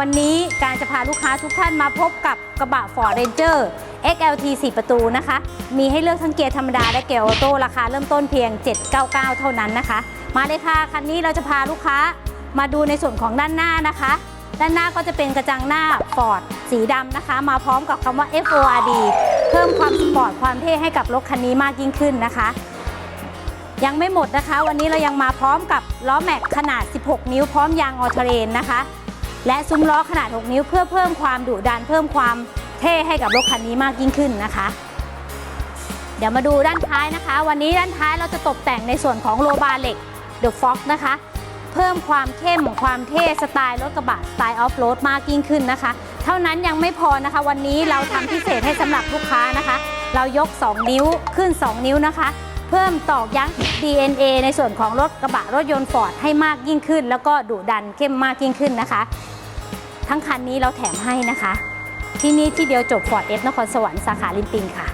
วันนี้การจะพาลูกค้าทุกท่านมาพบกับกระบะ Ford Ranger XLT 4 ประตูนะคะ มีให้เลือกทั้งเกียร์ธรรมดาและเกียร์ออโต้ราคาเริ่มต้นเพียง 799 เท่านั้นนะคะ มาเลยค่ะ คันนี้เราจะพาลูกค้ามาดูในส่วนของด้านหน้านะคะ ด้านหน้าก็จะเป็นกระจังหน้า Ford สีดำนะคะ มาพร้อมกับคำว่า FORD เพิ่มความสปอร์ตความเท่ให้กับรถคันนี้มากยิ่งขึ้นนะคะยังไม่หมดนะคะ วันนี้เรายังมาพร้อมกับล้อแม็กขนาด 16 นิ้วพร้อมยางออเทเรนนะคะ และซุ้มล้อขนาด 6 นิ้วเพื่อเพิ่มความดุดันเพิ่มความเท่ให้กับรถคันนี้มากยิ่งขึ้นนะคะ เดี๋ยวมาดูด้านท้ายนะคะ วันนี้ด้านท้ายเราจะตกแต่งในส่วนของโลบาเหล็ก The Fox นะคะ เพิ่มความเข้มความเท่สไตล์รถกระบะสไตล์ออฟโรดมากยิ่งขึ้นนะคะ เท่านั้นยังไม่พอนะคะ วันนี้เราทำพิเศษให้สำหรับลูกค้านะคะ เรายก 2 นิ้วขึ้น 2 นิ้วนะคะ เพิ่มตอกยั้ง DNA ในส่วนของรถกระบะรถยนต์ฟอร์ดให้มากยิ่งขึ้น แล้วก็ดุดันเข้มมากยิ่งขึ้นนะคะ ทั้งคันนี้เราแถมให้นะคะ ที่นี่ที่เดียวจบฟอร์ดเอฟนครสวรรค์สาขาลินปิงค่ะ